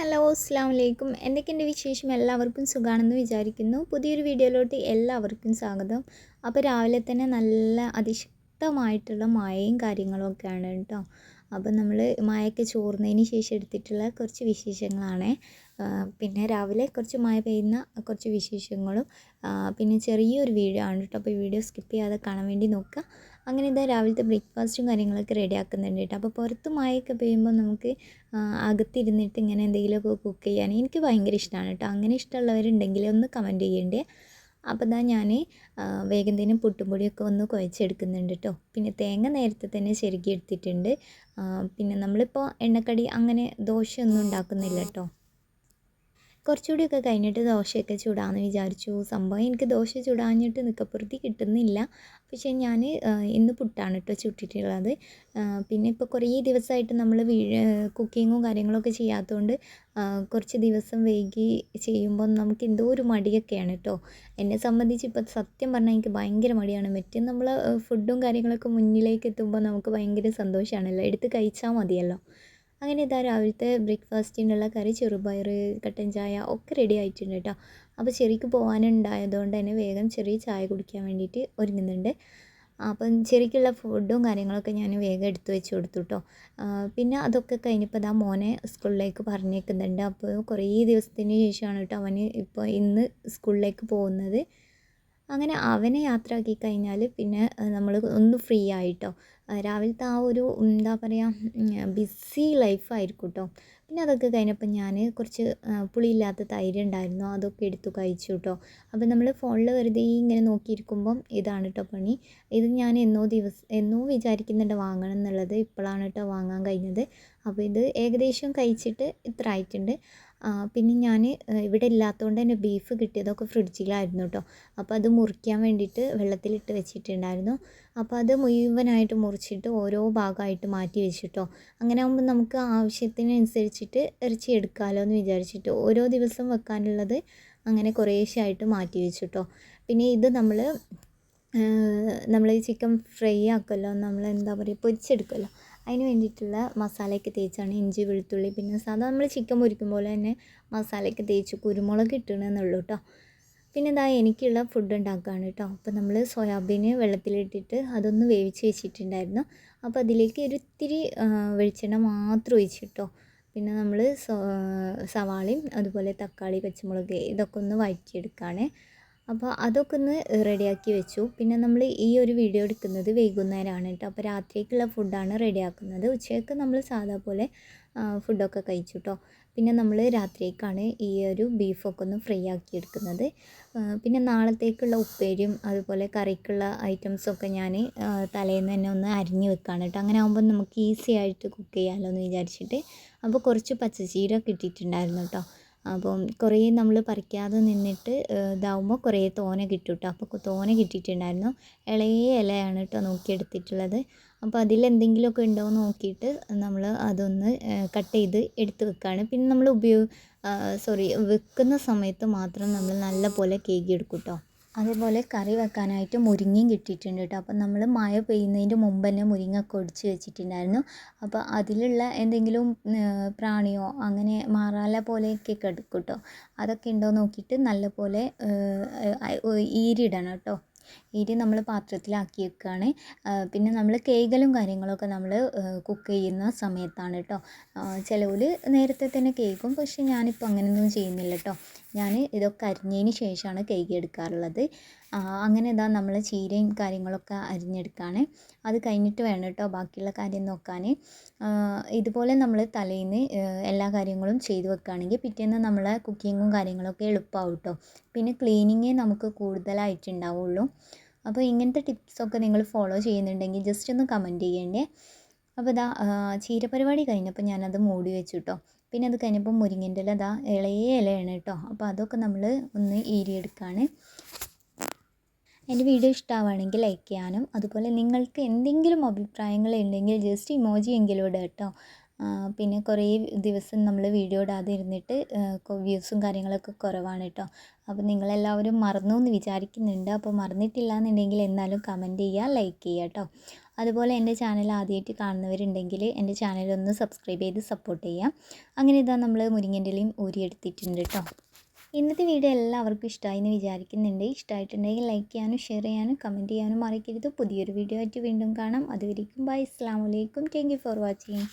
അസ്സാം വലൈക്കും എന്തൊക്കെയുണ്ട് വിശേഷം? എല്ലാവർക്കും സുഖമാണെന്ന് വിചാരിക്കുന്നു. പുതിയൊരു വീഡിയോയിലോട്ട് എല്ലാവർക്കും സ്വാഗതം. അപ്പോൾ രാവിലെ തന്നെ നല്ല അതിശക്തമായിട്ടുള്ള മഴയും കാര്യങ്ങളും ഒക്കെയാണ് കേട്ടോ. അപ്പോൾ നമ്മൾ മഴയൊക്കെ ചോർന്നതിന് ശേഷം എടുത്തിട്ടുള്ള കുറച്ച് വിശേഷങ്ങളാണ്. പിന്നെ രാവിലെ കുറച്ച് മായ പെയ്യുന്ന കുറച്ച് വിശേഷങ്ങളും പിന്നെ ചെറിയൊരു വീഡിയോ ആണ് കേട്ടോ. അപ്പോൾ വീഡിയോ സ്കിപ്പ് ചെയ്യാതെ കാണാൻ വേണ്ടി നോക്കുക. അങ്ങനെ ഇതാ രാവിലത്തെ ബ്രേക്ക്ഫാസ്റ്റും കാര്യങ്ങളൊക്കെ റെഡി ആക്കുന്നുണ്ട് കേട്ടോ. അപ്പോൾ പുറത്ത് മഴയൊക്കെ പെയ്യുമ്പോൾ നമുക്ക് അകത്തിരുന്നിട്ട് ഇങ്ങനെ എന്തെങ്കിലുമൊക്കെ കുക്ക് ചെയ്യാൻ എനിക്ക് ഭയങ്കര ഇഷ്ടമാണ് കേട്ടോ. അങ്ങനെ ഇഷ്ടമുള്ളവരുണ്ടെങ്കിൽ ഒന്ന് കമന്റ് ചെയ്യണ്ടേ. അപ്പോൾ ഇതാ ഞാൻ വേഗം തന്നെ പുട്ടുംപൊടിയൊക്കെ ഒന്ന് കുഴച്ചെടുക്കുന്നുണ്ട് കേട്ടോ പിന്നെ തേങ്ങ നേരത്തെ തന്നെ ചെരുക്കി എടുത്തിട്ടുണ്ട്. പിന്നെ നമ്മളിപ്പോൾ എണ്ണക്കടി അങ്ങനെ ദോശയൊന്നും ഉണ്ടാക്കുന്നില്ല കേട്ടോ കുറച്ചുകൂടിയൊക്കെ കഴിഞ്ഞിട്ട് ദോശയൊക്കെ ചൂടാന്ന് വിചാരിച്ചു. സംഭവം എനിക്ക് ദോശ ചുടാഞ്ഞിട്ട് നിൽക്കപ്പുറത്തി കിട്ടുന്നില്ല. പക്ഷേ ഞാൻ ഇന്ന് പുട്ടാണ് കേട്ടോ ചുട്ടിട്ടുള്ളത്. പിന്നെ ഇപ്പോൾ കുറേ ദിവസമായിട്ട് നമ്മൾ കുക്കിങ്ങും കാര്യങ്ങളൊക്കെ ചെയ്യാത്തതുകൊണ്ട് കുറച്ച് ദിവസം വൈകി ചെയ്യുമ്പോൾ നമുക്ക് എന്തോ ഒരു മടിയൊക്കെയാണ് കേട്ടോ എന്നെ സംബന്ധിച്ച് ഇപ്പോൾ സത്യം പറഞ്ഞാൽ എനിക്ക് ഭയങ്കര മടിയാണ്. മറ്റും നമ്മൾ ഫുഡും കാര്യങ്ങളൊക്കെ മുന്നിലേക്ക് എത്തുമ്പോൾ നമുക്ക് ഭയങ്കര സന്തോഷമാണല്ലോ എടുത്ത് കഴിച്ചാൽ മതിയല്ലോ. അങ്ങനെ ഇതാ രാവിലത്തെ ബ്രേക്ക്ഫാസ്റ്റിനുള്ള കറി ചെറുപയർ കട്ടൻ ചായ ഒക്കെ റെഡി ആയിട്ടുണ്ട് കേട്ടോ അപ്പോൾ ചെറിക്ക് പോകാനുണ്ടായതുകൊണ്ട് തന്നെ വേഗം ചെറിയ ചായ കുടിക്കാൻ വേണ്ടിയിട്ട് ഒരുങ്ങുന്നുണ്ട്. അപ്പം ചെറിക്കുള്ള ഫുഡും കാര്യങ്ങളൊക്കെ ഞാൻ വേഗം എടുത്തു വെച്ച് കൊടുത്തു കേട്ടോ പിന്നെ അതൊക്കെ കഴിഞ്ഞപ്പോൾ ഇതാ മോനെ സ്കൂളിലേക്ക് പറഞ്ഞേക്കുന്നുണ്ട്. അപ്പോൾ കുറേ ദിവസത്തിന് ശേഷമാണ് കേട്ടോ അവന് ഇപ്പോൾ ഇന്ന് സ്കൂളിലേക്ക് പോകുന്നത്. അങ്ങനെ അവനെ യാത്രയാക്കി കഴിഞ്ഞാൽ പിന്നെ നമ്മൾ ഒന്ന് ഫ്രീ ആയിട്ടോ രാവിലത്തെ ആ ഒരു എന്താ പറയുക ബിസി ലൈഫായിരിക്കും കേട്ടോ പിന്നെ അതൊക്കെ കഴിഞ്ഞപ്പോൾ ഞാൻ കുറച്ച് പുളിയില്ലാത്ത തൈര് ഉണ്ടായിരുന്നു. അതൊക്കെ എടുത്തു കഴിച്ചു കേട്ടോ അപ്പോൾ നമ്മൾ ഫോണിൽ വെറുതെ ഇങ്ങനെ നോക്കിയിരിക്കുമ്പം ഇതാണ് കേട്ടോ പണി. ഇത് ഞാൻ എന്നോ ദിവസം എന്നോ വിചാരിക്കുന്നുണ്ട് വാങ്ങണം എന്നുള്ളത്. ഇപ്പോഴാണ് കേട്ടോ വാങ്ങാൻ കഴിഞ്ഞത്. അപ്പോൾ ഇത് ഏകദേശം കഴിച്ചിട്ട് ഇത്ര ആയിട്ടുണ്ട്. പിന്നെ ഞാൻ ഇവിടെ ഇല്ലാത്തതുകൊണ്ട് തന്നെ ബീഫ് കിട്ടിയതൊക്കെ ഫ്രിഡ്ജിലായിരുന്നു കേട്ടോ അപ്പോൾ അത് മുറിക്കാൻ വേണ്ടിയിട്ട് വെള്ളത്തിലിട്ട് വെച്ചിട്ടുണ്ടായിരുന്നു. അപ്പോൾ അത് മുഴുവനായിട്ട് മുറിച്ചിട്ട് ഓരോ ഭാഗമായിട്ട് മാറ്റി വെച്ചിട്ടോ അങ്ങനെ ആകുമ്പോൾ നമുക്ക് ആവശ്യത്തിനനുസരിച്ചിട്ട് ഇറച്ചി എടുക്കാമല്ലോ എന്ന് വിചാരിച്ചിട്ട് ഓരോ ദിവസം വെക്കാനുള്ളത് അങ്ങനെ കുറേശ്ശായിട്ട് മാറ്റി വെച്ചിട്ടോ പിന്നെ ഇത് നമ്മൾ നമ്മൾ ഈ ചിക്കൻ ഫ്രൈ ആക്കുമല്ലോ നമ്മൾ എന്താ പറയുക പൊരിച്ചെടുക്കുമല്ലോ അതിന് വേണ്ടിയിട്ടുള്ള മസാലയൊക്കെ തേച്ചാണ് ഇഞ്ചി വെളുത്തുള്ളി പിന്നെ സാധാ നമ്മൾ ചിക്കൻ പൊരിക്കും പോലെ തന്നെ മസാലയൊക്കെ തേച്ച് കുരുമുളക് ഇട്ടണമെന്നുള്ളൂ കേട്ടോ പിന്നെ ഇതാ എനിക്കുള്ള ഫുഡ് ഉണ്ടാക്കുകയാണ് കേട്ടോ അപ്പോൾ നമ്മൾ സോയാബീൻ വെള്ളത്തിലിട്ടിട്ട് അതൊന്ന് വേവിച്ച് വെച്ചിട്ടുണ്ടായിരുന്നു. അപ്പോൾ അതിലേക്ക് ഒരു ഇത്തിരി വെളിച്ചെണ്ണ മാത്രം ഒഴിച്ചിട്ടോ പിന്നെ നമ്മൾ സവാളയും അതുപോലെ തക്കാളി പച്ചമുളക് ഇതൊക്കെ ഒന്ന് വഴറ്റിയെടുക്കുകയാണ് അപ്പോൾ അതൊക്കെ ഒന്ന് റെഡിയാക്കി വെച്ചു. പിന്നെ നമ്മൾ ഈ ഒരു വീഡിയോ എടുക്കുന്നത് വൈകുന്നേരമാണ് കേട്ടോ. അപ്പോൾ രാത്രിക്കുള്ള ഫുഡാണ് റെഡിയാക്കുന്നത്. ഉച്ചയ്ക്ക് നമ്മൾ സാധാ പോലെ ഫുഡൊക്കെ കഴിച്ചു കേട്ടോ പിന്നെ നമ്മൾ രാത്രിക്കാണ് ഈ ഒരു ബീഫൊക്കെ ഒന്ന് ഫ്രൈ ആക്കി എടുക്കുന്നത്. പിന്നെ നാളത്തേക്കുള്ള ഉപ്പേരിയും അതുപോലെ കറിക്കുള്ള ഐറ്റംസൊക്കെ ഞാൻ തലേന്ന് തന്നെ ഒന്ന് അരിഞ്ഞ് വെക്കുകയാണ് കേട്ടോ അങ്ങനെ ആകുമ്പോൾ നമുക്ക് ഈസി ആയിട്ട് കുക്ക് ചെയ്യാമല്ലോ എന്ന് വിചാരിച്ചിട്ട്. അപ്പോൾ കുറച്ച് പച്ചച്ചീര കിട്ടിയിട്ടുണ്ടായിരുന്നു കേട്ടോ അപ്പം കുറേ നമ്മൾ പറിക്കാതെ നിന്നിട്ട് ഇതാവുമ്പോൾ കുറേ തോന കിട്ടും കേട്ടോ അപ്പോൾ തോന കിട്ടിയിട്ടുണ്ടായിരുന്നു. ഇളയ ഇലയാണ് കേട്ടോ നോക്കിയെടുത്തിട്ടുള്ളത്. അപ്പോൾ അതിലെന്തെങ്കിലുമൊക്കെ ഉണ്ടോ എന്ന് നോക്കിയിട്ട് നമ്മൾ അതൊന്ന് കട്ട് ചെയ്ത് എടുത്ത് വെക്കുകയാണ് പിന്നെ നമ്മൾ ഉപയോഗ സോറി വെക്കുന്ന സമയത്ത് മാത്രം നമ്മൾ നല്ല പോലെ കേകി എടുക്കും കേട്ടോ അതേപോലെ കറി വെക്കാനായിട്ട് മുരിങ്ങയും കിട്ടിയിട്ടുണ്ട് കേട്ടോ. അപ്പം നമ്മൾ മഴ പെയ്യുന്നതിന്റെ മുമ്പ് തന്നെ മുരിങ്ങ ഒടിച്ച് വെച്ചിട്ടുണ്ടായിരുന്നു. അപ്പോൾ അതിലുള്ള എന്തെങ്കിലും പ്രാണിയോ അങ്ങനെ മാറാല പോലെയൊക്കെ കിടക്കും കേട്ടോ. അതൊക്കെ ഉണ്ടോ നോക്കിയിട്ട് നല്ലപോലെ ഈരിടണം കേട്ടോ. ഈരി നമ്മൾ പാത്രത്തിലാക്കി വെക്കുകയാണ് പിന്നെ നമ്മൾ കേകലും കാര്യങ്ങളൊക്കെ നമ്മൾ കുക്ക് ചെയ്യുന്ന സമയത്താണ് കേട്ടോ. ചിലവിൽ നേരത്തെ തന്നെ കേൾക്കും പക്ഷേ ഞാനിപ്പോൾ അങ്ങനെയൊന്നും ചെയ്യുന്നില്ല കേട്ടോ. ഞാൻ ഇതൊക്കെ അരിഞ്ഞതിന് ശേഷമാണ് കഴുകി എടുക്കാറുള്ളത്. അങ്ങനെ ഇതാ നമ്മൾ ചീരയും കാര്യങ്ങളൊക്കെ അരിഞ്ഞെടുക്കുകയാണ് അത് കഴിഞ്ഞിട്ട് വേണം കേട്ടോ ബാക്കിയുള്ള കാര്യം നോക്കാൻ ഇതുപോലെ നമ്മൾ തലേന്ന് എല്ലാ കാര്യങ്ങളും ചെയ്തു വെക്കുകയാണെങ്കിൽ പിറ്റേന്ന് നമ്മളെ കുക്കിങ്ങും കാര്യങ്ങളൊക്കെ എളുപ്പമാവും കേട്ടോ. പിന്നെ ക്ലീനിങ്ങേ നമുക്ക് കൂടുതലായിട്ടുണ്ടാവുള്ളൂ. അപ്പോൾ ഇങ്ങനത്തെ ടിപ്സൊക്കെ നിങ്ങൾ ഫോളോ ചെയ്യുന്നുണ്ടെങ്കിൽ ജസ്റ്റ് ഒന്ന് കമന്റ് ചെയ്യണ്ടേ? അപ്പോൾ ഇതാ ചീര പരിപാടി കഴിഞ്ഞപ്പോൾ ഞാനത് മൂടി വെച്ചു കേട്ടോ. പിന്നെ അത് കഴിഞ്ഞപ്പോൾ മുരിങ്ങന്റെ ഇല ഇതാ ഇളയ ഇലയാണ് കേട്ടോ. അപ്പോൾ അതൊക്കെ നമ്മൾ ഒന്ന് ഈരിയെടുക്കുകയാണ് എന്റെ വീഡിയോ ഇഷ്ടമാവുകയാണെങ്കിൽ ലൈക്ക് ചെയ്യാനും അതുപോലെ നിങ്ങൾക്ക് എന്തെങ്കിലും അഭിപ്രായങ്ങൾ ഉണ്ടെങ്കിൽ ജസ്റ്റ് ഇമോജി എങ്കിലും ഇടുക കേട്ടോ. പിന്നെ കുറേ ദിവസം നമ്മൾ വീഡിയോ ഇടാതെ ഇരുന്നിട്ട് വ്യൂസും കാര്യങ്ങളൊക്കെ കുറവാണ് കേട്ടോ. അപ്പോൾ നിങ്ങളെല്ലാവരും മറന്നു എന്ന് വിചാരിക്കുന്നുണ്ട്. അപ്പോൾ മറന്നിട്ടില്ല എന്നുണ്ടെങ്കിൽ എന്നാലും കമന്റ് ചെയ്യുക ലൈക്ക് ചെയ്യുക കേട്ടോ. അതുപോലെ എന്റെ ചാനൽ ആദ്യമായിട്ട് കാണുന്നവരുണ്ടെങ്കിൽ എന്റെ ചാനൽ ഒന്ന് സബ്സ്ക്രൈബ് ചെയ്ത് സപ്പോർട്ട് ചെയ്യാം അങ്ങനെ ഇതാ നമ്മൾ മുരിങ്ങന്റെ ഇലയും ഊരിയെടുത്തിട്ടുണ്ട് കേട്ടോ ഇന്നത്തെ വീഡിയോ എല്ലാവർക്കും ഇഷ്ടമായി എന്ന് വിചാരിക്കുന്നുണ്ട്. ഇഷ്ടമായിട്ടുണ്ടെങ്കിൽ ലൈക്ക് ചെയ്യാനും ഷെയർ ചെയ്യാനും കമന്റ് ചെയ്യാനും മറക്കരുത്. പുതിയൊരു വീഡിയോ ആയിട്ട് വീണ്ടും കാണാം. അതുവരെയും ബൈ അസ്സാം വലൈക്കും താങ്ക് യു ഫോർ വാച്ചിങ്